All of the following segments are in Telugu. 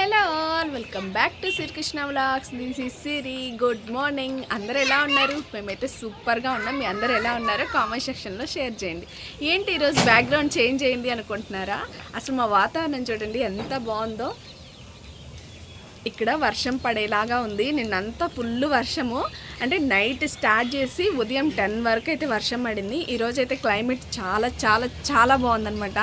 Hello all welcome back to Srikrishna vlogs. This is Siri good morning అందరు ఎలా ఉన్నారు? మేమైతే సూపర్గా ఉన్నాం. మీ అందరు ఎలా ఉన్నారో కామెంట్ సెక్షన్లో షేర్ చేయండి. ఏంటి ఈరోజు బ్యాక్గ్రౌండ్ చేంజ్ అయింది అనుకుంటున్నారా? అసలు మా వాతావరణం చూడండి ఎంత బాగుందో. ఇక్కడ వర్షం పడేలాగా ఉంది. నిన్నంతా ఫుల్ వర్షము. అంటే నైట్ స్టార్ట్ చేసి ఉదయం టెన్ వరకు అయితే వర్షం పడింది. ఈరోజు అయితే క్లైమేట్ చాలా చాలా చాలా బాగుందనమాట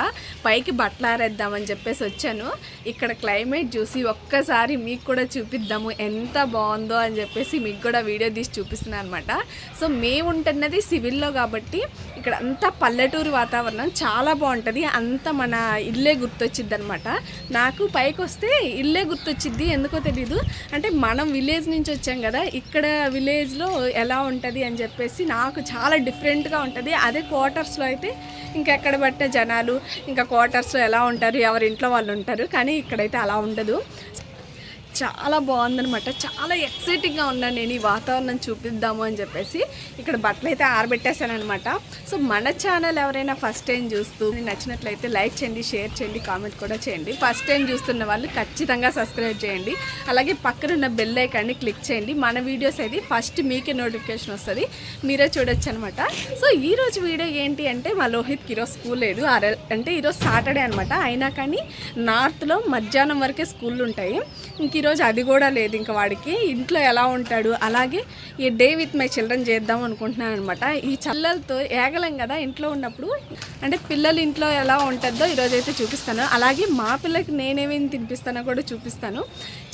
పైకి బట్టలారేద్దామని చెప్పేసి వచ్చాను. ఇక్కడ క్లైమేట్ చూసి ఒక్కసారి మీకు కూడా చూపిద్దాము ఎంత బాగుందో అని చెప్పేసి మీకు కూడా వీడియో తీసి చూపిస్తున్నాను అనమాట సో మేము ఉంటున్నది సివిల్లో కాబట్టి ఇక్కడ అంతా పల్లెటూరు వాతావరణం చాలా బాగుంటుంది. అంతా మన ఇల్లే గుర్తొచ్చిద్ది అనమాట నాకు పైకి వస్తే ఇల్లే గుర్తొచ్చిద్ది. ఎందుకు తెలీదు. అంటే మనం విలేజ్ నుంచి వచ్చాం కదా ఇక్కడ విలేజ్లో ఎలా ఉంటుంది అని చెప్పేసి నాకు చాలా డిఫరెంట్గా ఉంటుంది. అదే క్వార్టర్స్లో అయితే ఇంకా ఎక్కడ పట్టే జనాలు ఇంకా క్వార్టర్స్లో ఎలా ఉంటారు ఎవరి ఇంట్లో వాళ్ళు ఉంటారు కానీ ఇక్కడైతే అలా ఉండదు. చాలా బాగుందనమాట చాలా ఎక్సైటింగ్గా ఉన్నాను నేను ఈ వాతావరణం చూపిద్దాము అని చెప్పేసి ఇక్కడ బట్టలు అయితే ఆరబెట్టేశాను అనమాట సో మన ఛానల్ ఎవరైనా ఫస్ట్ టైం చూస్తూ నచ్చినట్లయితే లైక్ చేయండి షేర్ చేయండి కామెంట్ కూడా చేయండి. ఫస్ట్ టైం చూస్తున్న వాళ్ళు ఖచ్చితంగా సబ్స్క్రైబ్ చేయండి. అలాగే పక్కనున్న బెల్ ఐకాన్ని క్లిక్ చేయండి. మన వీడియోస్ అయితే ఫస్ట్ మీకే నోటిఫికేషన్ వస్తుంది. మీరే చూడొచ్చు అనమాట సో ఈరోజు వీడియో ఏంటి అంటే మా లోహిత్కి ఈరోజు స్కూల్ లేదు. అంటే ఈరోజు సాటర్డే అనమాట అయినా కానీ నార్త్లో మధ్యాహ్నం వరకే స్కూళ్ళు ఉంటాయి. ఇంక ఈరోజు అది కూడా లేదు. ఇంకా వాడికి ఇంట్లో ఎలా ఉంటాడు? అలాగే ఈ డే విత్ మై చిల్డ్రన్ చేద్దాం అనుకుంటున్నాను అనమాట ఈ చల్లలతో ఏగలం కదా ఇంట్లో ఉన్నప్పుడు. అంటే పిల్లలు ఇంట్లో ఎలా ఉంటుందో ఈరోజు అయితే చూపిస్తాను. అలాగే మా పిల్లకి నేనేమేమి తినిపిస్తానో కూడా చూపిస్తాను.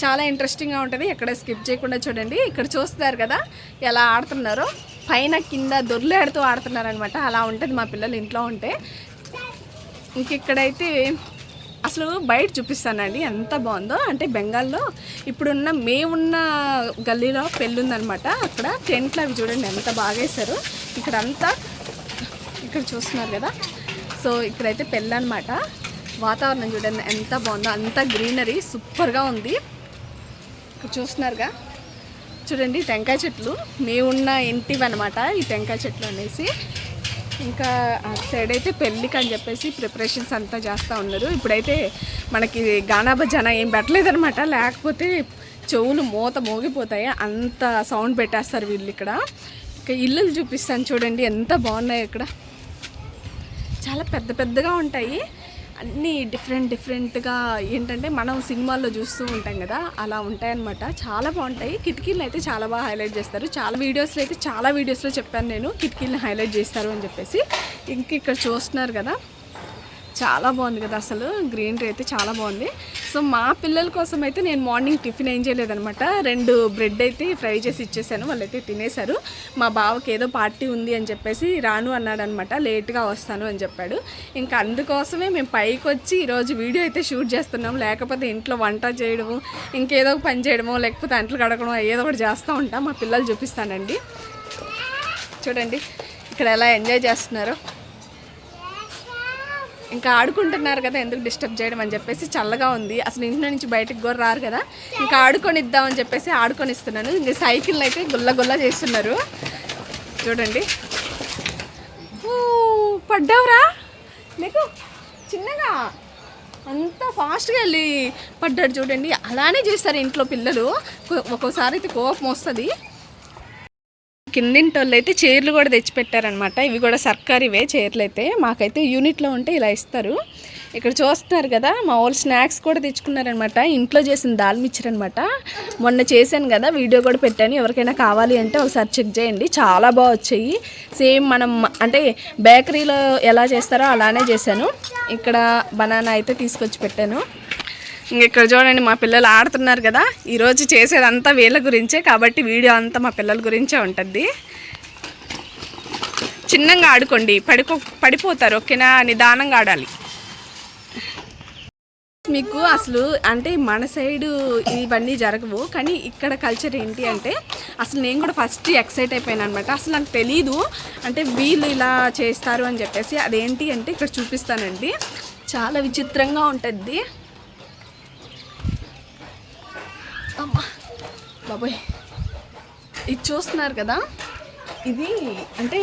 చాలా ఇంట్రెస్టింగ్గా ఉంటుంది. ఎక్కడ స్కిప్ చేయకుండా చూడండి. ఇక్కడ చూస్తున్నారు కదా ఎలా ఆడుతున్నారో. పైన కింద దొర్లేడుతూ ఆడుతున్నారనమాట అలా ఉంటుంది మా పిల్లలు ఇంట్లో ఉంటే. ఇంక ఇక్కడైతే అసలు బయట చూపిస్తానండి. ఎంత బాగుందో. అంటే బెంగాల్లో ఇప్పుడున్న మేమున్న గల్లీలో పెళ్ళి ఉందనమాట అక్కడ టెంట్లు అవి చూడండి ఎంత బాగా వేశారు. ఇక్కడ అంతా ఇక్కడ చూస్తున్నారు కదా. సో ఇక్కడైతే పెళ్ళి అనమాట వాతావరణం చూడండి ఎంత బాగుందో. అంత గ్రీనరీ సూపర్గా ఉంది. ఇక్కడ చూస్తున్నారుగా. చూడండి టెంకాయ చెట్లు. మేమున్న ఇంటివి అనమాట ఈ టెంకాయ చెట్లు అనేసి. ఇంకా అటు సైడ్ అయితే పెళ్ళికి అని చెప్పేసి ప్రిపరేషన్స్ అంతా చేస్తూ ఉన్నారు. ఇప్పుడైతే మనకి గానా భజన ఏం పెట్టలేదనమాట లేకపోతే చెవులు మూత మోగిపోతాయి. అంత సౌండ్ పెట్టేస్తారు వీళ్ళు ఇక్కడ. ఇక ఇల్లులు చూపిస్తాను చూడండి ఎంత బాగున్నాయి ఇక్కడ. చాలా పెద్ద పెద్దగా ఉంటాయి. అన్నీ డిఫరెంట్ డిఫరెంట్గా ఏంటంటే మనం సినిమాల్లో చూస్తూ ఉంటాం కదా అలా ఉంటాయన్నమాట. చాలా బాగుంటాయి. కిటికీలను అయితే చాలా బాగా హైలైట్ చేస్తారు. చాలా వీడియోస్లో అయితే చాలా వీడియోస్లో చెప్పాను నేను కిటికీలను హైలైట్ చేస్తారు అని చెప్పేసి. ఇంక ఇక్కడ చూస్తున్నారు కదా చాలా బాగుంది కదా అసలు. గ్రీనరీ అయితే చాలా బాగుంది. సో మా పిల్లల కోసం అయితే నేను మార్నింగ్ టిఫిన్ ఏం చేయలేదనమాట రెండు బ్రెడ్ అయితే ఫ్రై చేసి ఇచ్చేసాను. వాళ్ళైతే తినేశారు. మా బావకి ఏదో పార్టీ ఉంది అని చెప్పేసి రాను అన్నాడనమాట లేట్గా వస్తాను అని చెప్పాడు. ఇంకా అందుకోసమే మేము పైకి వచ్చి ఈరోజు వీడియో అయితే షూట్ చేస్తున్నాం. లేకపోతే ఇంట్లో వంట చేయడము ఇంకేదో ఒక పని చేయడమో లేకపోతే అంట్లు కడగడం ఏదో ఒకటి చేస్తూ ఉంటాం. మా పిల్లలు చూపిస్తానండి. చూడండి ఇక్కడ ఎలా ఎంజాయ్ చేస్తున్నారో. ఇంకా ఆడుకుంటున్నారు కదా ఎందుకు డిస్టర్బ్ చేయడం అని చెప్పేసి చల్లగా ఉంది. అసలు ఇంట్లో నుంచి బయటకు కూడా రారు కదా. ఇంకా ఆడుకొని ఇద్దామని చెప్పేసి ఆడుకొని ఇస్తున్నాను ఇంకా సైకిల్ అయితే గుల్ల గుల్ల చేస్తున్నారు. చూడండి. ఊ, పడ్డావురా. నీకు చిన్నగా. అంత ఫాస్ట్గా వెళ్ళి పడ్డాడు చూడండి. అలానే చేస్తారు ఇంట్లో పిల్లలు. ఒక్కోసారి అయితే కోపం వస్తుంది. కిందింటి అయితే చైర్లు కూడా తెచ్చిపెట్టారనమాట ఇవి కూడా సర్కారీవే చైర్లు అయితే మాకైతే యూనిట్లో ఉంటే ఇలా ఇస్తారు. ఇక్కడ చూస్తున్నారు కదా మా వాళ్ళు స్నాక్స్ కూడా తెచ్చుకున్నారనమాట ఇంట్లో చేసిన దాల్మిచ్చర్ అనమాట మొన్న చేశాను కదా వీడియో కూడా పెట్టాను. ఎవరికైనా కావాలి అంటే ఒకసారి చెక్ చేయండి. చాలా బాగా వచ్చాయి. సేమ్ మనం అంటే బేకరీలో ఎలా చేస్తారో అలానే చేశాను. ఇక్కడ బనానా అయితే తీసుకొచ్చి పెట్టాను. ఇక్కడ చూడండి మా పిల్లలు ఆడుతున్నారు కదా. ఈరోజు చేసేదంతా వీళ్ళ గురించే కాబట్టి వీడియో అంతా మా పిల్లల గురించే ఉంటుంది. చిన్నగా ఆడుకోండి పడిపో పడిపోతారు ఓకేనా? నిదానంగా ఆడాలి. మీకు అసలు అంటే మన సైడు ఇవన్నీ జరగవు కానీ ఇక్కడ కల్చర్ ఏంటి అంటే అసలు నేను కూడా ఫస్ట్ ఎక్సైట్ అయిపోయాను అనమాట అసలు నాకు తెలీదు అంటే వీళ్ళు ఇలా చేస్తారు అని చెప్పేసి అదేంటి అంటే ఇక్కడ చూపిస్తానండి. చాలా విచిత్రంగా ఉంటుంది. అమ్మా. బాబోయ్. ఇది చూస్తున్నారు కదా? ఇది అంటే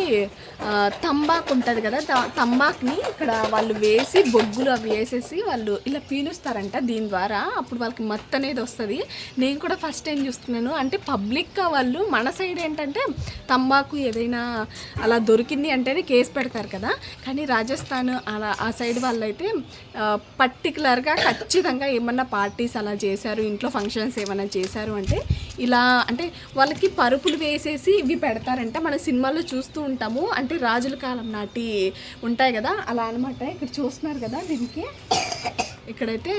తంబాక్ తంబాకు ఉంటుంది కదా త- తంబాకుని ఇక్కడ వాళ్ళు వేసి బొగ్గులు అవి వేసేసి వాళ్ళు ఇలా పీలుస్తారంట దీని ద్వారా. అప్పుడు వాళ్ళకి మత్తు అనేది వస్తుంది. నేను కూడా ఫస్ట్ టైం చూస్తున్నాను. అంటే పబ్లిక్గా వాళ్ళు మన సైడ్ ఏంటంటే తంబాకు ఏదైనా అలా దొరికింది అంటేనే కేసు పెడతారు కదా. కానీ రాజస్థాన్ అలా ఆ సైడ్ వాళ్ళు అయితే పర్టికులర్గా ఖచ్చితంగా ఏమన్నా పార్టీస్ అలా చేశారు ఇంట్లో ఫంక్షన్స్ ఏమైనా చేశారు అంటే ఇలా అంటే వాళ్ళకి పరుపులు వేసేసి ఇవి పెడతారంట. మన సినిమాల్లో చూస్తూ ఉంటాము. అంటే రాజుల కాలం నాటి ఉంటాయి కదా అలా అనమాట ఇక్కడ చూస్తున్నారు కదా దీనికి. ఇక్కడైతే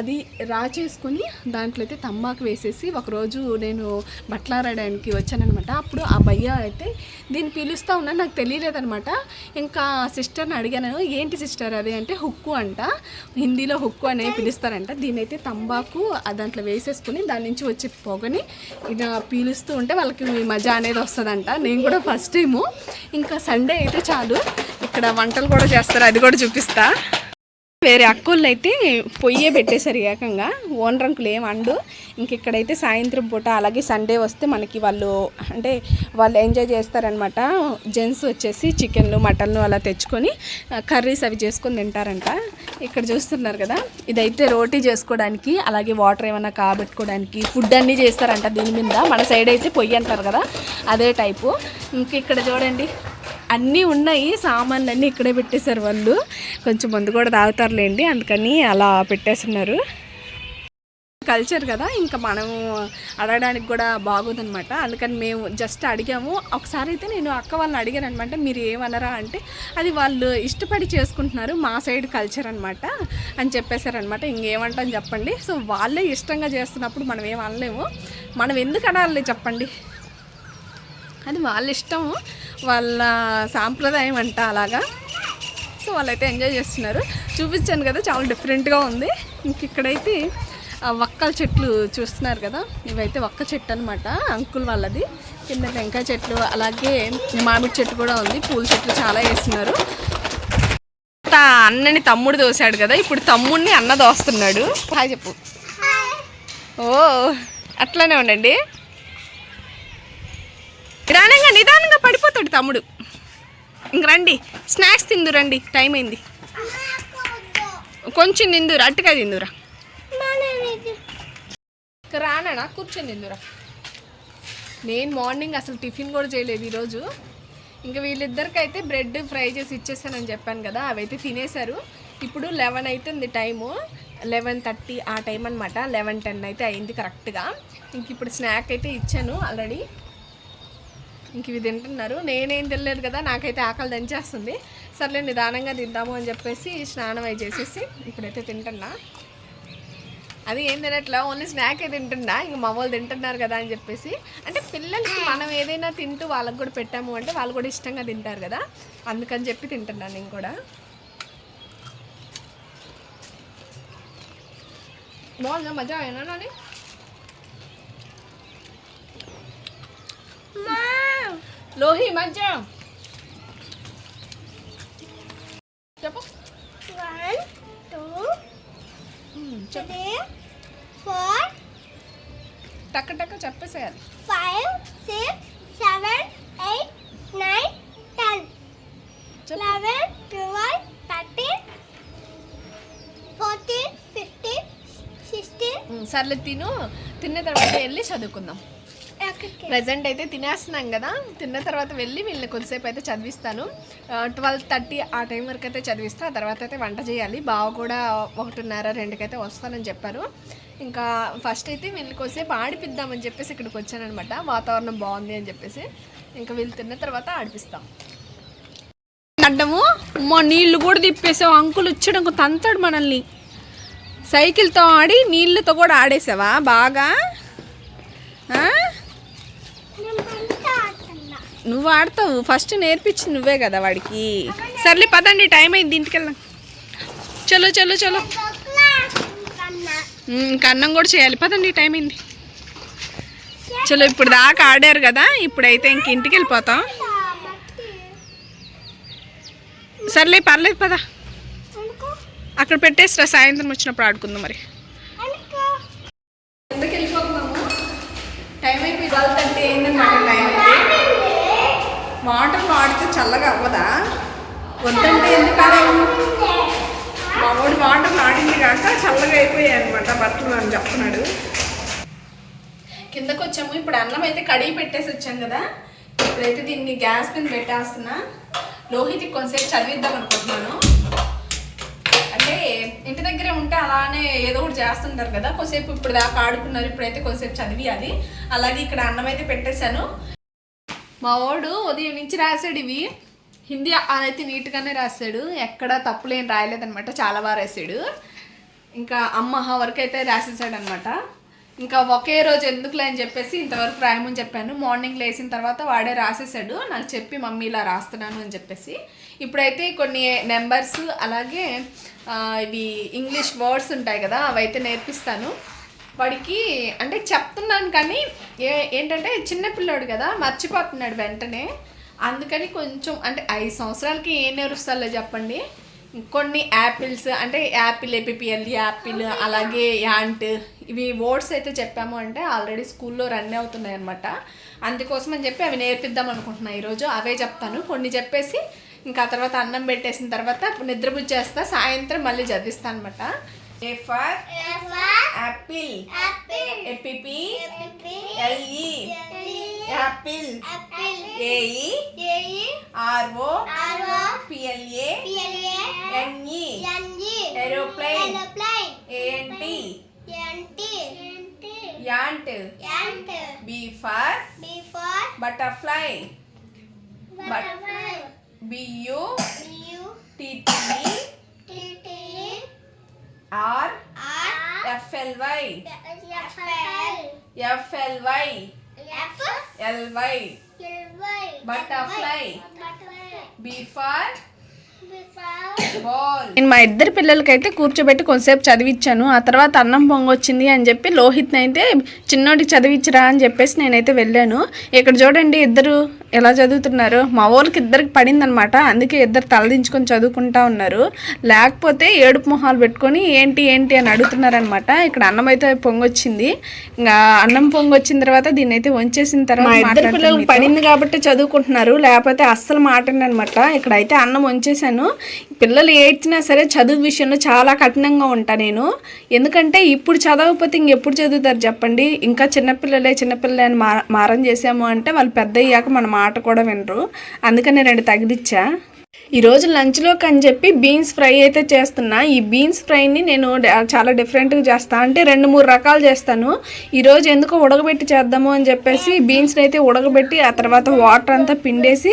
అది రా చేసుకొని దాంట్లో అయితే తంబాకు వేసేసి ఒకరోజు నేను బట్టలారడానికి వచ్చాననమాట అప్పుడు ఆ భయ్య అయితే దీన్ని పిలుస్తూ ఉన్నా నాకు తెలియలేదనమాట ఇంకా సిస్టర్ని అడిగాను ఏంటి సిస్టర్ అది? అంటే హుక్కు అంట. హిందీలో హుక్కు అనే పిలుస్తారంట. దీని అయితే తంబాకు దాంట్లో వేసేసుకుని దాని నుంచి వచ్చే పొగని ఇలా పీలుస్తూ ఉంటే వాళ్ళకి మజా అనేది వస్తుందంట. నేను కూడా ఫస్ట్ టైము. ఇంకా సండే అయితే చాలు. ఇక్కడ వంటలు కూడా చేస్తారు అది కూడా చూపిస్తా. వేరే అక్కోళ్ళు అయితే పొయ్యే పెట్టేశారు ఏకంగా. ఓన్ రంకులు ఏం అండు. ఇంకిక్కడైతే సాయంత్రం పూట అలాగే సండే వస్తే మనకి వాళ్ళు అంటే వాళ్ళు ఎంజాయ్ చేస్తారనమాట జెంట్స్ వచ్చేసి చికెన్లు మటన్లు అలా తెచ్చుకొని కర్రీస్ అవి చేసుకొని తింటారంట. ఇక్కడ చూస్తున్నారు కదా. ఇదైతే రోటీ చేసుకోవడానికి అలాగే వాటర్ ఏమైనా కాబెట్టుకోవడానికి ఫుడ్ అన్నీ చేస్తారంట దీని మీద. మన సైడ్ అయితే పొయ్యి అంటారు కదా. అదే టైపు. ఇంక ఇక్కడ చూడండి. అన్నీ ఉన్నాయి సామాన్లు అన్నీ ఇక్కడే పెట్టేశారు వాళ్ళు. కొంచెం మందు కూడా తాగుతారులేండి అందుకని అలా పెట్టేస్తున్నారు. కల్చర్ కదా ఇంకా మనము అడగడానికి కూడా బాగోదనమాట అందుకని మేము జస్ట్ అడిగాము. ఒకసారి అయితే నేను అక్క వాళ్ళని అడిగాను అనమాట మీరు ఏమనరా అంటే అది వాళ్ళు ఇష్టపడి చేసుకుంటున్నారు మా సైడ్ కల్చర్ అనమాట అని చెప్పేశారనమాట ఇంకేమంటని చెప్పండి. సో వాళ్ళే ఇష్టంగా చేస్తున్నప్పుడు మనం ఏం అనలేము. మనం ఎందుకు అనాలి చెప్పండి. అది వాళ్ళ ఇష్టం వాళ్ళ సాంప్రదాయం అంట అలాగా. సో వాళ్ళైతే ఎంజాయ్ చేస్తున్నారు. చూపించాను కదా చాలా డిఫరెంట్గా ఉంది. ఇంక ఇక్కడైతే వక్కల చెట్లు చూస్తున్నారు కదా ఇవైతే వక్క చెట్టు అనమాట అంకుల్ వాళ్ళది. కింద టెంకాయ చెట్లు అలాగే మామిడి చెట్టు కూడా ఉంది. పూల చెట్లు చాలా వేస్తున్నారు. అన్నని తమ్ముడు దోశాడు కదా ఇప్పుడు తమ్ముడిని అన్న దోస్తున్నాడు. హాయ్ చెప్పు. ఓ అట్లానే ఉండండి. నిదానంగా నిదానంగా పడిపోతాడు తమ్ముడు. ఇంక రండి స్నాక్స్ తిందు రండి టైం అయింది. కొంచెం తిందురా అట్టుగా తిందురా రానా కూర్చొని తిందురా నేను మార్నింగ్ అసలు టిఫిన్ కూడా చేయలేదు ఈరోజు. ఇంకా వీళ్ళిద్దరికైతే బ్రెడ్ ఫ్రై చేసి ఇచ్చేసానని చెప్పాను కదా అవైతే తినేశారు. ఇప్పుడు లెవెన్ అవుతుంది టైము. లెవెన్ థర్టీ ఆ టైం అనమాట లెవెన్ టెన్ అయితే అయింది కరెక్ట్గా. ఇంక ఇప్పుడు స్నాక్ అయితే ఇచ్చాను ఆల్రెడీ. ఇంక ఇవి తింటున్నారు. నేనేం తినలేదు కదా నాకైతే ఆకలి దంచేస్తుంది. సర్లే నిదానంగా తింటాము అని చెప్పేసి స్నానం అయి చేసేసి ఇప్పుడైతే తింటున్నా. అది ఏం తినట్లా ఓన్లీ స్నాకే తింటున్నా ఇంక మా వాళ్ళు తింటున్నారు కదా అని చెప్పేసి. అంటే పిల్లలకి మనం ఏదైనా తింటూ వాళ్ళకి కూడా పెట్టాము అంటే వాళ్ళు కూడా ఇష్టంగా తింటారు కదా అందుకని చెప్పి తింటున్నాను నేను కూడా. బాగుందా? మజా అయినా నాని? లోహి చెప్పు చెప్పేసేయాలి six, seven, eight, nine, ten, చెప్పు eleven, twelve, thirteen, fourteen, fifteen, sixteen. మ్మ్, సర్లే తిను తిన్న తర్వాత వెళ్ళి చదువుకుందాం. ప్రజెంట్ అయితే తినేస్తున్నాం కదా. తిన్న తర్వాత వెళ్ళి వీళ్ళని కొద్దిసేపు అయితే చదివిస్తాను. ట్వెల్వ్ థర్టీ ఆ టైం వరకు అయితే చదివిస్తా. ఆ తర్వాత అయితే వంట చేయాలి. బావ కూడా ఒకటిన్నర రెండుకైతే వస్తానని చెప్పారు. ఇంకా ఫస్ట్ అయితే వీళ్ళని కొద్దిసేపు ఆడిపిద్దామని చెప్పేసి ఇక్కడికి వచ్చానమాట వాతావరణం బాగుంది అని చెప్పేసి ఇంకా వీళ్ళు తిన్న తర్వాత ఆడిపిస్తాం. అడ్డము మా నీళ్ళు కూడా తిప్పేసావు. అంకులు వచ్చాడు తంతాడు మనల్ని. సైకిల్తో ఆడి నీళ్ళతో కూడా ఆడేసావా బాగా? ఆ? నువ్వు ఆడతావు ఫస్ట్ నేర్పించింది నువ్వే కదా వాడికి. సర్లే పదండి టైం అయింది ఇంటికి వెళ్దాం చలో చలో చలో. ఇంకా అన్నం కూడా చేయాలి. పదండి టైం అయింది. చలో ఇప్పుడు దాకా ఆడారు కదా ఇప్పుడైతే ఇంక ఇంటికి వెళ్ళిపోతాం. సర్లే పర్లేదు పదా. అక్కడ పెట్టేసిరా సాయంత్రం వచ్చినప్పుడు ఆడుకుందాం మరి. ఎందుకు వెళ్ళిపోతున్నాము టైం అయిపోయి ట్వెల్వ్ థర్టీ టైం వాటర్ వాడితే చల్లగా అవ్వదా? వద్దంటే ఎందుకని మా వాడు వాటర్ ఆడింది కాక చల్లగా అయిపోయాయి అనమాట బట్టలు అని చెప్తున్నాడు. కిందకు వచ్చాము ఇప్పుడు అన్నం అయితే కడిగి పెట్టేసి వచ్చాం కదా. ఇప్పుడైతే దీన్ని గ్యాస్ మీద పెట్టేస్తున్నా. లోహిత్ కొంతసేపు చదివిద్దాం అనుకుంటున్నాను. అంటే ఇంటి దగ్గరే ఉంటే అలానే ఏదో ఒకటి చేస్తుంటారు కదా. కొంతసేపు ఇప్పుడు దాకా ఆడుకున్నారు ఇప్పుడైతే కొంతసేపు చదివి అది. అలాగే ఇక్కడ అన్నం అయితే పెట్టేశాను. మా వాడు ఉదయం నుంచి రాశాడు ఇవి. హిందీ అదైతే నీట్గానే రాశాడు. ఎక్కడ తప్పులేం రాయలేదనమాట చాలా బాగా రాశాడు. ఇంకా అమ్మ వరకు అయితే రాసేసాడనమాట ఇంకా ఒకే రోజు ఎందుకులే అని చెప్పేసి ఇంతవరకు రాయమని చెప్పాను. మార్నింగ్ లేచిన తర్వాత వాడే రాసేసాడు. నాకు చెప్పి మమ్మీ ఇలా రాస్తున్నాను అని చెప్పేసి. ఇప్పుడైతే కొన్ని నెంబర్స్ అలాగే ఇవి ఇంగ్లీష్ వర్డ్స్ ఉంటాయి కదా అవైతే నేర్పిస్తాను. వాడికి అంటే చెప్తున్నాను కానీ ఏ ఏంటంటే చిన్న పిల్లోడు కదా మర్చిపోతున్నాడు వెంటనే. అందుకని కొంచెం అంటే ఐదు సంవత్సరాలకి ఏం నేరుస్తాలో చెప్పండి. కొన్ని యాపిల్స్ అంటే apple A P L apple అలాగే యాంట్ ఇవి వర్డ్స్ అయితే చెప్పాము అంటే ఆల్రెడీ స్కూల్లో రన్ అవుతున్నాయి అనమాట అందుకోసం అని చెప్పి అవి నేర్పిద్దాం అనుకుంటున్నా. ఈరోజు అవే చెప్తాను. కొన్ని చెప్పేసి ఇంకా తర్వాత అన్నం పెట్టేసిన తర్వాత నిద్రబుచ్చి చేస్తా సాయంత్రం మళ్ళీ చదివిస్తాను అనమాట A for, A apple. Apple. A P P L E. Apple. Apple. A E. A E. R O. R O. P L A. P L A. N E. N E. Aeroplane. Aeroplane. A N T. A N T. Yant. Yant. B for. B for. Butterfly. Butterfly. B U. B U. T T E. T T R F L Y F L Y L Y butterfly B for ball నేను మా ఇద్దరు పిల్లలకైతే కూర్చోబెట్టి కొంతసేపు చదివించాను ఆ తర్వాత అన్నం పొంగొచ్చింది అని చెప్పి లోహిత్ని అయితే చిన్నోడికి చదివించరా అని చెప్పేసి నేనైతే వెళ్ళాను. ఇక్కడ చూడండి ఇద్దరు ఎలా చదువుతున్నారు? మా వాళ్ళకి ఇద్దరికి పడిందనమాట. అందుకే ఇద్దరు తలదించుకొని చదువుకుంటా ఉన్నారు. లేకపోతే ఏడుపు మొహాలు పెట్టుకొని ఏంటి ఏంటి అని అడుగుతున్నారనమాట. ఇక్కడ అన్నం అయితే పొంగొచ్చింది. ఇంకా అన్నం పొంగొచ్చిన తర్వాత దీన్ని అయితే వంచేసిన తర్వాత పిల్లలకు పడింది కాబట్టి చదువుకుంటున్నారు. లేకపోతే అస్సలు మాటనమాట ఇక్కడ అయితే అన్నం వంచేసాను పిల్లలు ఏడ్చినా సరే చదువు విషయంలో చాలా కఠినంగా ఉంటా నేను. ఎందుకంటే ఇప్పుడు చదవకపోతే ఇంకెప్పుడు చదువుతారు చెప్పండి. ఇంకా చిన్నపిల్లలే చిన్నపిల్లలే అని మారం చేసాము అంటే వాళ్ళు పెద్ద అయ్యాక మన మాట కూడా వినరు. అందుకని రెండు తగిలిచ్చా. ఈరోజు లంచ్లోకి అని చెప్పి బీన్స్ ఫ్రై అయితే చేస్తున్నా. ఈ బీన్స్ ఫ్రైని నేను చాలా డిఫరెంట్గా చేస్తాను అంటే రెండు మూడు రకాలు చేస్తాను. ఈరోజు ఎందుకో ఉడకబెట్టి చేద్దాము అని చెప్పేసి బీన్స్ని అయితే ఉడకబెట్టి ఆ తర్వాత వాటర్ అంతా పిండేసి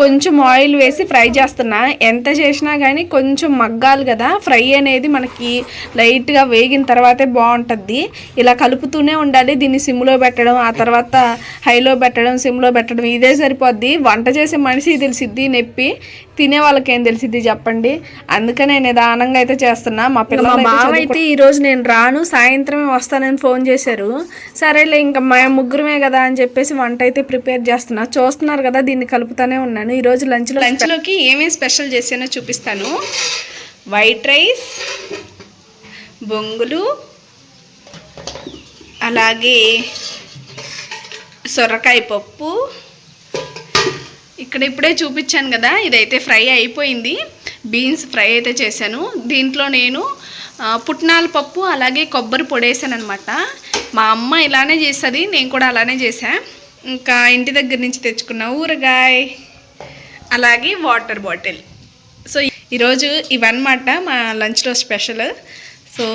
కొంచెం ఆయిల్ వేసి ఫ్రై చేస్తున్నా. ఎంత చేసినా కానీ కొంచెం మగ్గాలి కదా. ఫ్రై అనేది మనకి లైట్గా వేగిన తర్వాతే బాగుంటుంది ఇలా కలుపుతూనే ఉండాలి. దీన్ని సిమ్లో పెట్టడం ఆ తర్వాత హైలో పెట్టడం సిమ్లో పెట్టడం ఇదే సరిపోద్ది. వంట చేసే మనిషి తెలిసిద్ది నొప్పి. తినే వాళ్ళకి ఏం తెలిసిద్ది చెప్పండి. అందుకనే నిదానంగా అయితే చేస్తున్నా. మా పిల్లలు మా బావ అయితే ఈ రోజు నేను రాను సాయంత్రమే వస్తానని ఫోన్ చేశారు. సరేలే ఇంకా మా ముగ్గురమే కదా అని చెప్పేసి వంట అయితే ప్రిపేర్ చేస్తున్నా. చూస్తున్నారు కదా దీన్ని కలుపుతానే ఉన్నాను. ఈ రోజు లంచ్లో లంచ్లోకి ఏమేమి స్పెషల్ చేసానో చూపిస్తాను. వైట్ రైస్ బొంగులు అలాగే సొరకాయ పప్పు ఇక్కడ ఇప్పుడే చూపించాను కదా ఇదైతే ఫ్రై అయిపోయింది. బీన్స్ ఫ్రై అయితే చేశాను. దీంట్లో నేను పుట్నాల పప్పు అలాగే కొబ్బరి పొడేసాను అనమాట మా అమ్మ ఇలానే చేస్తుంది నేను కూడా అలానే చేశాను ఇంకా ఇంటి దగ్గర నుంచి తెచ్చుకున్న ఊరగాయ అలాగే వాటర్ బాటిల్. సో ఈరోజు ఇవన్నమాట మా లంచ్లో స్పెషల్. సో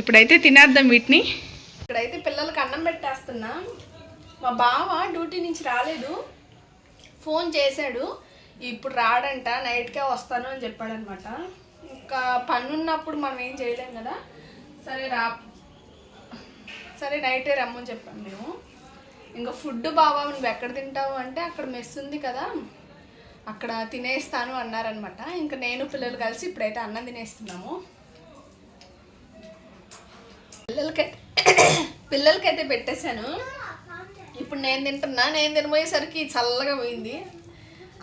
ఇప్పుడైతే తినేద్దాం వీటిని. ఇక్కడైతే పిల్లలకి అన్నం పెట్టేస్తున్నా. మా బావ డ్యూటీ నుంచి రాలేదు. ఫోన్ చేశాడు. ఇప్పుడు రాడంట నైట్కే వస్తాను అని చెప్పాడు అనమాట ఇంకా పని ఉన్నప్పుడు మనం ఏం చేయలేం కదా. సరే రా. సరే నైటే రమ్మని చెప్పాం మేము. ఇంకా ఫుడ్ బాబా నువ్వు ఎక్కడ తింటావు అంటే అక్కడ మెస్ ఉంది కదా. అక్కడ తినేస్తాను అన్నారనమాట. ఇంకా నేను పిల్లలు కలిసి ఇప్పుడైతే అన్నం తినేస్తున్నాము. పిల్లలకైతే పిల్లలకైతే పెట్టేశాను. ఇప్పుడు నేను తింటున్నా నేను తినబోయేసరికి చల్లగా పోయింది.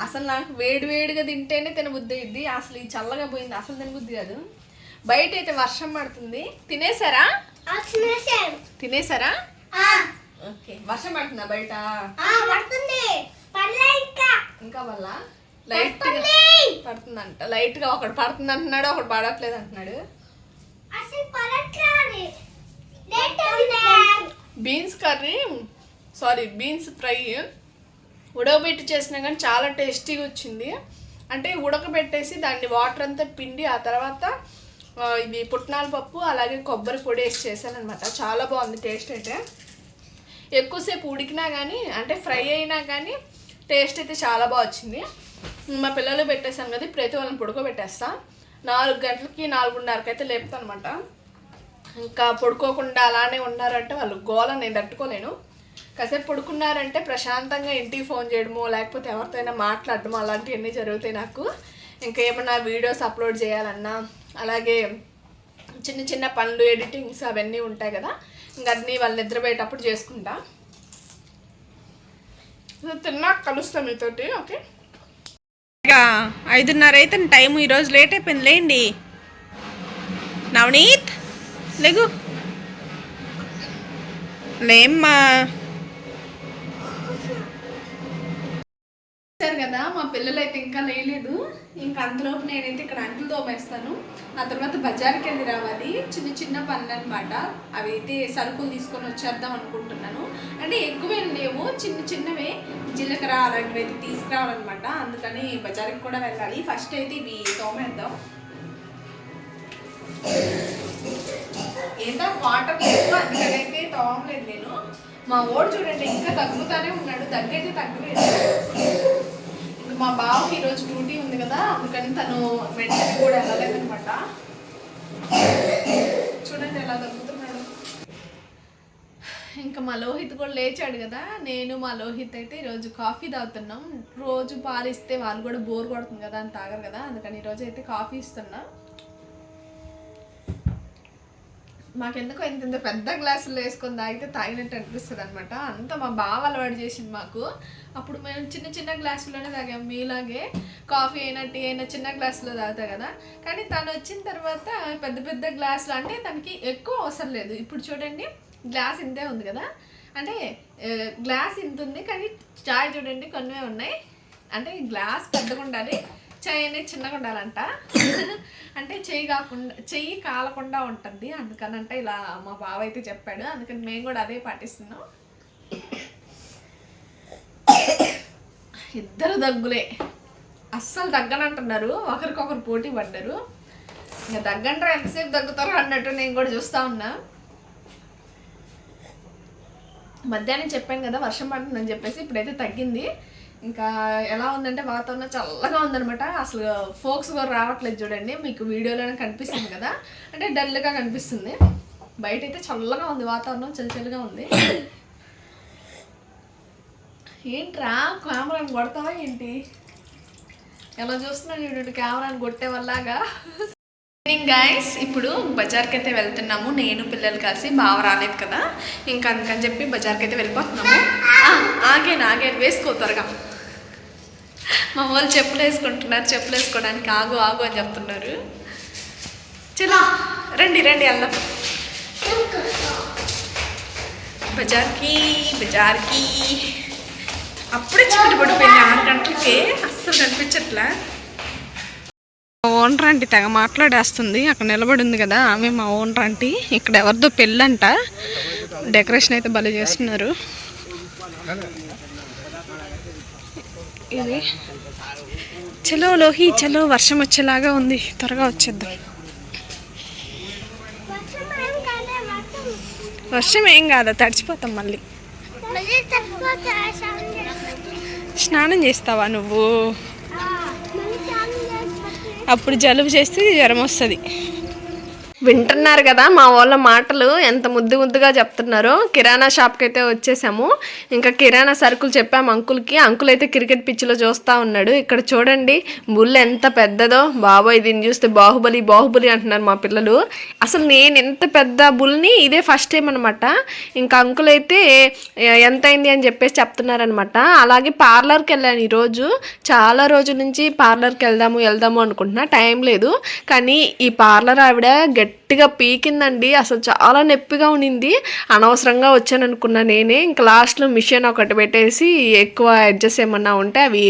అసలు నాకు వేడి వేడిగా తింటేనే తినబుద్ధి అయింది అసలు ఈ చల్లగా పోయింది అసలు తినబుద్ధి కాదు. బయట అయితే వర్షం పడుతుంది. తినేసారా? తినేసారా? ఓకే వర్షం పడుతుందా బయట? ఇంకా. వల్ల లైట్ పడుతుందంట. లైట్గా ఒకటి పడుతుంది అంటున్నాడు. ఒకటి పడట్లేదు. అంటున్నాడు beans curry? Sorry beans fry ఉడకబెట్టి చేసినా కానీ చాలా టేస్టీగా వచ్చింది. అంటే ఉడకబెట్టేసి దాన్ని వాటర్ అంతా పిండి ఆ తర్వాత ఇది పుట్నాల పప్పు అలాగే కొబ్బరి పొడి వేసి చేశానమాట చాలా బాగుంది టేస్ట్ అయితే. ఎక్కువసేపు ఉడికినా కానీ అంటే ఫ్రై అయినా కానీ టేస్ట్ అయితే చాలా బాగా వచ్చింది. మా పిల్లలు పెట్టేసాను కదా ప్రతి వాళ్ళని పడుకోబెట్టేస్తా. నాలుగు గంటలకి నాలుగున్నరకి అయితే లేపుతాను అనమాట ఇంకా పడుకోకుండా అలానే ఉన్నారంటే వాళ్ళు గోల నేను తట్టుకోలేను. కాసేపు పడుకున్నారంటే ప్రశాంతంగా ఇంటికి ఫోన్ చేయడమో లేకపోతే ఎవరితోనైనా మాట్లాడడం అలాంటివన్నీ జరుగుతాయి నాకు. ఇంకా ఏమన్నా వీడియోస్ అప్లోడ్ చేయాలన్నా అలాగే చిన్న చిన్న పనులు ఎడిటింగ్స్ అవన్నీ ఉంటాయి కదా. ఇంకా అన్నీ వాళ్ళు నిద్రపోయేటప్పుడు చేసుకుంటా. తిన్నా కలుస్తాం మీతోటి ఓకే? ఇక ఐదున్నర అయితే టైం ఈరోజు లేట్ అయిపోయింది లేండి నవనీత్ లేగు. లేమ్మా. కదా మా పిల్లలు అయితే ఇంకా లేలేదు ఇంకా అంతలోపు నేనైతే ఇక్కడ అంట్లు తోమేస్తాను. ఆ తర్వాత బజార్కి వెళ్ళి రావాలి. చిన్న చిన్న పనులు అనమాట అవి అయితే సరుకులు తీసుకొని వచ్చేద్దాం అనుకుంటున్నాను. అంటే ఎక్కువ లేవు. చిన్న చిన్నవే జీలకర్ర అలాంటివి అయితే తీసుకురావాలన్నమాట. అందుకని బజార్కి కూడా వెళ్ళాలి. ఫస్ట్ అయితే ఇవి తోమేద్దాం. ఏదో వాటర్ లేదు అందుకనైతే తోమలేదు నేను. మా ఓడు చూడండి ఇంకా తగ్గుతానే ఉన్నాడు. తగ్గైతే తగ్గలేదు. మా బావకి ఈరోజు డ్యూటీ ఉంది కదా అందుకని తను వెంటనే కూడా వెళ్ళలేదనమాట చూడండి ఎలా దొరుకుతున్నాడు ఇంకా మా లోహిత్ కూడా లేచాడు కదా నేను మా లోహిత్ అయితే ఈరోజు కాఫీ తాగుతున్నాం. రోజు పాలు ఇస్తే వాళ్ళు కూడా బోర్ కొడుతుంది కదా అని తాగరు కదా అందుకని ఈరోజు అయితే కాఫీ ఇస్తున్నాం. మాకెందుకో ఇంత ఇంత పెద్ద గ్లాసులు వేసుకొని తాగితే తాగినట్టు అనిపిస్తుంది అనమాట అంత మా బావ అలవాటు చేసింది మాకు. అప్పుడు మేము చిన్న చిన్న గ్లాసులోనే తాగాం. మీలాగే కాఫీ అయినా టీ అయినా చిన్న గ్లాసులో తాగుతా కదా. కానీ తను వచ్చిన తర్వాత పెద్ద పెద్ద గ్లాసులు అంటే తనకి ఎక్కువ అవసరం లేదు. ఇప్పుడు చూడండి గ్లాస్ ఇంతే ఉంది కదా. అంటే గ్లాస్ ఇంత ఉంది కానీ చాయ్ చూడండి కొన్ని ఉన్నాయి. అంటే గ్లాస్ పెద్దగా ఉండాలి చెయ్యి అనేది చిన్నగా ఉండాలంట. అంటే చెయ్యి కాకుండా చెయ్యి కాలకుండా ఉంటుంది. అందుకనంటే ఇలా మా బావ అయితే చెప్పాడు. అందుకని మేము కూడా అదే పాటిస్తున్నాం. ఇద్దరు దగ్గులే. అస్సలు దగ్గనంటున్నారు. ఒకరికొకరు పోటీ పడ్డారు. ఇంకా దగ్గంటారు ఎంతసేపు దగ్గుతారో అన్నట్టు నేను కూడా చూస్తా ఉన్నా. మధ్యాహ్నం చెప్పాను కదా వర్షం పడుతుందని చెప్పేసి ఇప్పుడైతే తగ్గింది. ఇంకా ఎలా ఉందంటే వాతావరణం చల్లగా ఉందనమాట అసలు ఫోక్స్ కూడా రావట్లేదు చూడండి. మీకు వీడియోలోనే కనిపిస్తుంది కదా. అంటే డల్గా కనిపిస్తుంది. బయట అయితే చల్లగా ఉంది వాతావరణం చలిచలిగా ఉంది. ఏంట్రా? కెమెరాని కొడతావా ఏంటి? ఎలా చూస్తున్నాను చూడండి కెమెరాని కొట్టే వల్లాగా ఈవినింగ్ గాయస్ ఇప్పుడు బజార్కి అయితే వెళ్తున్నాము. నేను పిల్లలు కలిసి బావ రాలేదు కదా. ఇంకా అందుకని చెప్పి బజార్కి అయితే వెళ్ళిపోతున్నాము. ఆ, ఆగేను ఆగేను. వేసుకో త్వరగా. మా వాళ్ళు చెప్పులు వేసుకుంటున్నారు చెప్పులు వేసుకోవడానికి ఆగు ఆగు అని చెప్తున్నారు. చలా రండి రండి వెళ్దాం. బజార్కి బజార్కి. అప్పుడే చీకటి పడిపోయింది ఆరు గంటలకి అస్సలు కనిపించట్లా. ఓనర్ ఆంటీ తెగ మాట్లాడేస్తుంది అక్కడ నిలబడి ఉంది కదా ఆమె మా ఓనర్ ఆంటీ. ఇక్కడ ఎవరిదో పెళ్ళంట. డెకరేషన్ అయితే భలే చేస్తున్నారు. ఇది. చలో లోహి చలో వర్షం వచ్చేలాగా ఉంది. త్వరగా వచ్చేద్దాం. వర్షం ఏం కాదే తడిచిపోతాం మళ్ళీ. స్నానం చేస్తావా నువ్వు? అప్పుడు జలుబు చేస్తే జ్వరం వస్తుంది. వింటున్నారు కదా మా వాళ్ళ మాటలు ఎంత ముద్దు ముద్దుగా చెప్తున్నారో. కిరాణా షాప్కి అయితే వచ్చేసాము. ఇంకా కిరాణా సరుకులు చెప్పాము అంకుల్కి. అంకుల్ అయితే క్రికెట్ పిచ్చిలో చూస్తూ ఉన్నాడు. ఇక్కడ చూడండి బుల్ ఎంత పెద్దదో. బాబోయ్ దీన్ని చూస్తే బాహుబలి బాహుబలి అంటున్నారు మా పిల్లలు. అసలు నేను ఎంత పెద్ద బుల్ని ఇదే ఫస్ట్ టైం అనమాట ఇంకా అంకుల్ అయితే ఎంత అయింది అని చెప్పేసి చెప్తున్నారనమాట అలాగే పార్లర్కి వెళ్ళాను ఈరోజు. చాలా రోజుల నుంచి పార్లర్కి వెళ్దాము వెళ్దాము అనుకుంటున్నా. టైం లేదు. కానీ ఈ పార్లర్ ఆవిడ గెట్ గట్టిగా పీకిందండి. అసలు చాలా నొప్పిగా ఉండింది అనవసరంగా వచ్చాను అనుకున్నా నేనే. ఇంకా లాస్ట్లో మిషన్ ఒకటి పెట్టేసి ఎక్కువ అడ్జస్ట్ ఏమన్నా ఉంటే అవి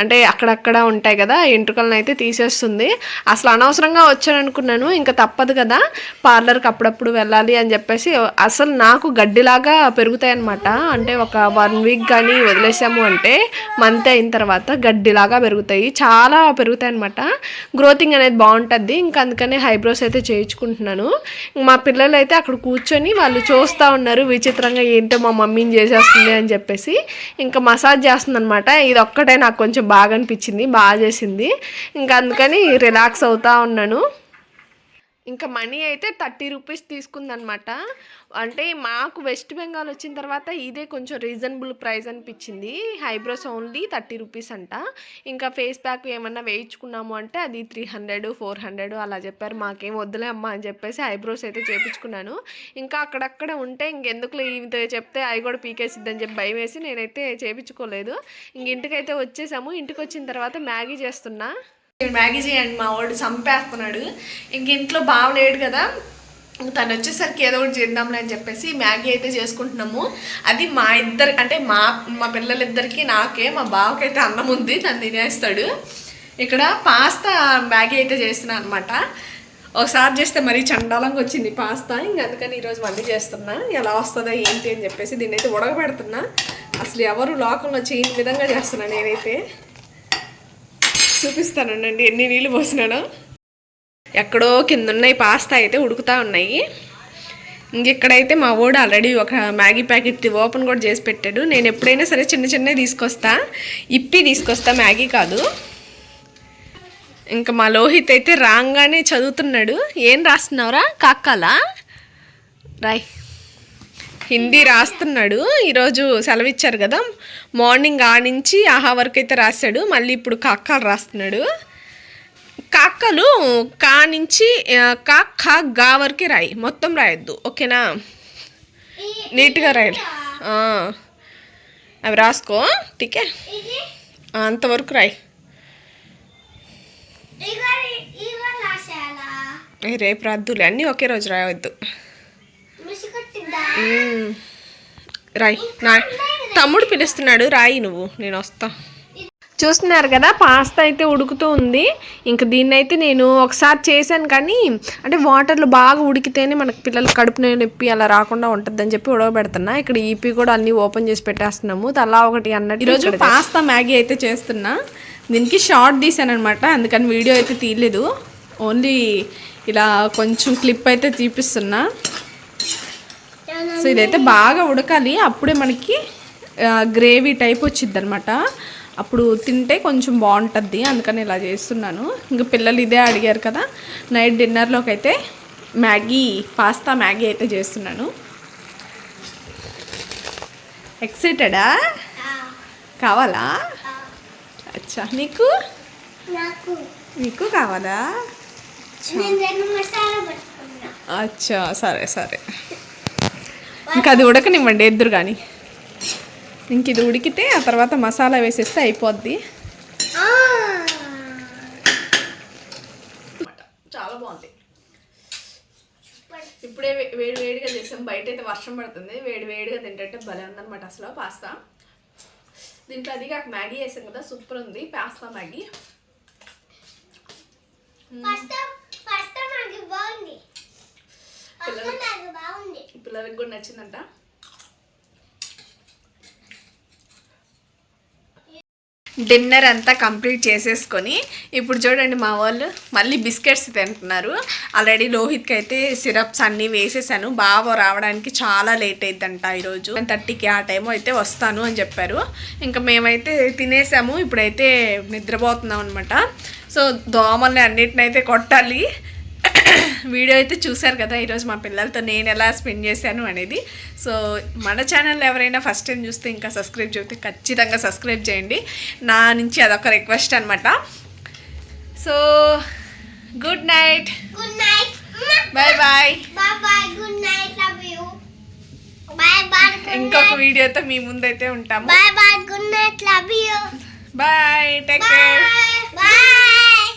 అంటే అక్కడక్కడ ఉంటాయి కదా ఎంట్రుకలను అయితే తీసేస్తుంది. అసలు అనవసరంగా వచ్చాను అనుకున్నాను. ఇంకా తప్పదు కదా పార్లర్కి అప్పుడప్పుడు వెళ్ళాలి అని చెప్పేసి అసలు నాకు గడ్డిలాగా పెరుగుతాయి అనమాట అంటే ఒక వన్ వీక్ కానీ వదిలేసాము అంటే మంత్ అయిన తర్వాత గడ్డిలాగా పెరుగుతాయి. చాలా పెరుగుతాయి అనమాట గ్రోతింగ్ అనేది బాగుంటుంది. ఇంకా అందుకనే హైబ్రోస్ అయితే చేసుకుంటున్నాను. మా పిల్లలు అయితే అక్కడ కూర్చొని వాళ్ళు చూస్తూ ఉన్నారు విచిత్రంగా ఏంటో మా మమ్మీని చేసేస్తుంది అని చెప్పేసి. ఇంకా మసాజ్ చేస్తుంది అనమాట ఇది ఒక్కటే నాకు కొంచెం బాగా అనిపించింది బాగా చేసింది. ఇంకా అందుకని రిలాక్స్ అవుతూ ఉన్నాను. ఇంకా మనీ అయితే థర్టీ రూపీస్ తీసుకుందనమాట అంటే మాకు వెస్ట్ బెంగాల్ వచ్చిన తర్వాత ఇదే కొంచెం రీజనబుల్ ప్రైస్ అనిపించింది. హైబ్రోస్ ఓన్లీ థర్టీ రూపీస్ అంట. ఇంకా ఫేస్ ప్యాక్ ఏమన్నా వేయించుకున్నాము అంటే అది త్రీ హండ్రెడ్ ఫోర్ హండ్రెడ్ అలా చెప్పారు. మాకేం వద్దులే అమ్మా అని చెప్పేసి ఐబ్రోస్ అయితే చేపించుకున్నాను. ఇంకా అక్కడక్కడ ఉంటే ఇంకెందుకులే ఇంత చెప్తే అవి కూడా పీకేసిద్దని చెప్పి భయం వేసి నేనైతే చేపించుకోలేదు. ఇంక ఇంటికైతే వచ్చేసాము. ఇంటికి వచ్చిన తర్వాత మ్యాగీ చేస్తున్నా. మ్యాగీ చేయండి మా వాడు చంపేస్తున్నాడు. ఇంక ఇంట్లో బాగలేడు కదా. తను వచ్చేసరికి ఏదో ఒకటి చేద్దాంలే అని చెప్పేసి మ్యాగీ అయితే చేసుకుంటున్నాము. అది మా ఇద్దరు అంటే మా మా పిల్లలిద్దరికి నాకే మా బావకైతే అన్నం ఉంది తను తినేస్తాడు. ఇక్కడ పాస్తా మ్యాగీ అయితే చేస్తున్నా అనమాట ఒకసారి చేస్తే మరీ చండాలంగా వచ్చింది పాస్తా. ఇంక అందుకని ఈరోజు మళ్ళీ చేస్తున్నా. ఎలా వస్తుందో ఏంటి అని చెప్పేసి దీన్ని అయితే ఉడకబెడుతున్నా. అసలు ఎవరు లోకంలో చేయని విధంగా చేస్తున్నా నేనైతే. చూపిస్తానండి ఎన్ని నీళ్ళు పోసినానో. ఎక్కడో కింద ఉన్నాయి పాస్తా అయితే ఉడుకుతా ఉన్నాయి. ఇంక ఇక్కడైతే మా వాడు ఆల్రెడీ ఒక మ్యాగీ ప్యాకెట్ ఓపెన్ కూడా చేసి పెట్టాడు. నేను ఎప్పుడైనా సరే చిన్న చిన్నవి తీసుకొస్తా. ఇప్పి తీసుకొస్తా మ్యాగీ కాదు. ఇంకా మా లోహిత్ అయితే రాగానే చదువుతున్నాడు. ఏం రాస్తున్నావురా? కాకాలా రాయ్. హిందీ రాస్తున్నాడు. ఈరోజు సెలవు ఇచ్చారు కదా. మార్నింగ్ ఆ నుంచి ఆహా వరకు అయితే రాశాడు. మళ్ళీ ఇప్పుడు కాకాలు రాస్తున్నాడు. కాకలు కా నుంచి కా ఖా గా వరకే రాయి. మొత్తం రాయొద్దు. ఓకేనా? నీట్గా రాయాలి. అవి రాసుకో టీకే. అంతవరకు రాయి. రేపు రాద్దులే. అన్నీ ఒకే రోజు రాయవద్దు. రాయ్. నా తమ్ముడు పిలుస్తున్నాడు. రాయి నువ్వు. నేను వస్తా. చూస్తున్నారు కదా పాస్తా అయితే ఉడుకుతూ ఉంది. ఇంక దీన్ని అయితే నేను ఒకసారి చేశాను కానీ అంటే వాటర్లో బాగా ఉడికితేనే మనకి పిల్లలు కడుపు నొప్పి అలా రాకుండా ఉంటుందని చెప్పి ఉడకబెడుతున్నా. ఇక్కడ ఈపీ కూడా అన్ని ఓపెన్ చేసి పెట్టేస్తున్నాము. తలా ఒకటి అన్నట్టు ఈరోజు పాస్తా మ్యాగీ అయితే చేస్తున్నా. దీనికి షార్ట్ తీసాను అనమాట అందుకని వీడియో అయితే తీయలేదు. ఓన్లీ ఇలా కొంచెం క్లిప్ అయితే తీపిస్తున్నా. సో ఇదైతే బాగా ఉడకాలి. అప్పుడే మనకి గ్రేవీ టైప్ వచ్చింది అనమాట అప్పుడు తింటే కొంచెం బాగుంటుంది అందుకని ఇలా చేస్తున్నాను. ఇంకా పిల్లలు ఇదే అడిగారు కదా నైట్ డిన్నర్లోకి అయితే మ్యాగీ పాస్తా మ్యాగీ అయితే చేస్తున్నాను. ఎక్సైటెడా కావాలా? అచ్చా నీకు? నాకు. కావాలా? అచ్చా సరే సరే. ఇంకా అది ఉడకనివ్వండి ఎద్దురు కానీ ఇంక ఇది ఉడికితే ఆ తర్వాత మసాలా వేసేస్తే అయిపోద్ది. ఆ. చాలా బాగుంది. ఇప్పుడే వే- వేడి వేడిగా చేసాం. బయట అయితే వర్షం పడుతుంది. వేడి వేడిగా తింటే భలే ఉందన్నమాట అసలు పాస్తా. దీంట్లో అది కాక మ్యాగీ వేసాం కదా సూపర్ ఉంది. Pasta Maggi. పిల్లలకి కూడా నచ్చిందంట. డిన్నర్ అంతా కంప్లీట్ చేసేసుకొని ఇప్పుడు చూడండి మా వాళ్ళు మళ్ళీ బిస్కెట్స్ తింటున్నారు. ఆల్రెడీ లోహిత్కి అయితే సిరప్స్ అన్నీ వేసేసాను. బావ రావడానికి చాలా లేట్ అయిద్దంట ఈరోజు. థర్టీకి ఆ టైం అయితే వస్తాను అని చెప్పారు. ఇంకా మేమైతే తినేసాము. ఇప్పుడైతే నిద్రపోతున్నాం అనమాట సో దోమల్ని అన్నిటినైతే కొట్టాలి. వీడియో అయితే చూశారు కదా ఈరోజు మా పిల్లలతో నేను ఎలా స్పెండ్ చేశాను అనేది. సో మన ఛానల్ ఎవరైనా ఫస్ట్ టైం చూస్తే ఇంకా సబ్స్క్రైబ్ చేస్తే ఖచ్చితంగా సబ్స్క్రైబ్ చేయండి. నా నుంచి అదొక రిక్వెస్ట్ అనమాట so good night. Good night bye bye bye bye good night love you bye bye ఇంకొక వీడియోతో మీ ముందైతే ఉంటాము. Bye bye good night love you bye take care bye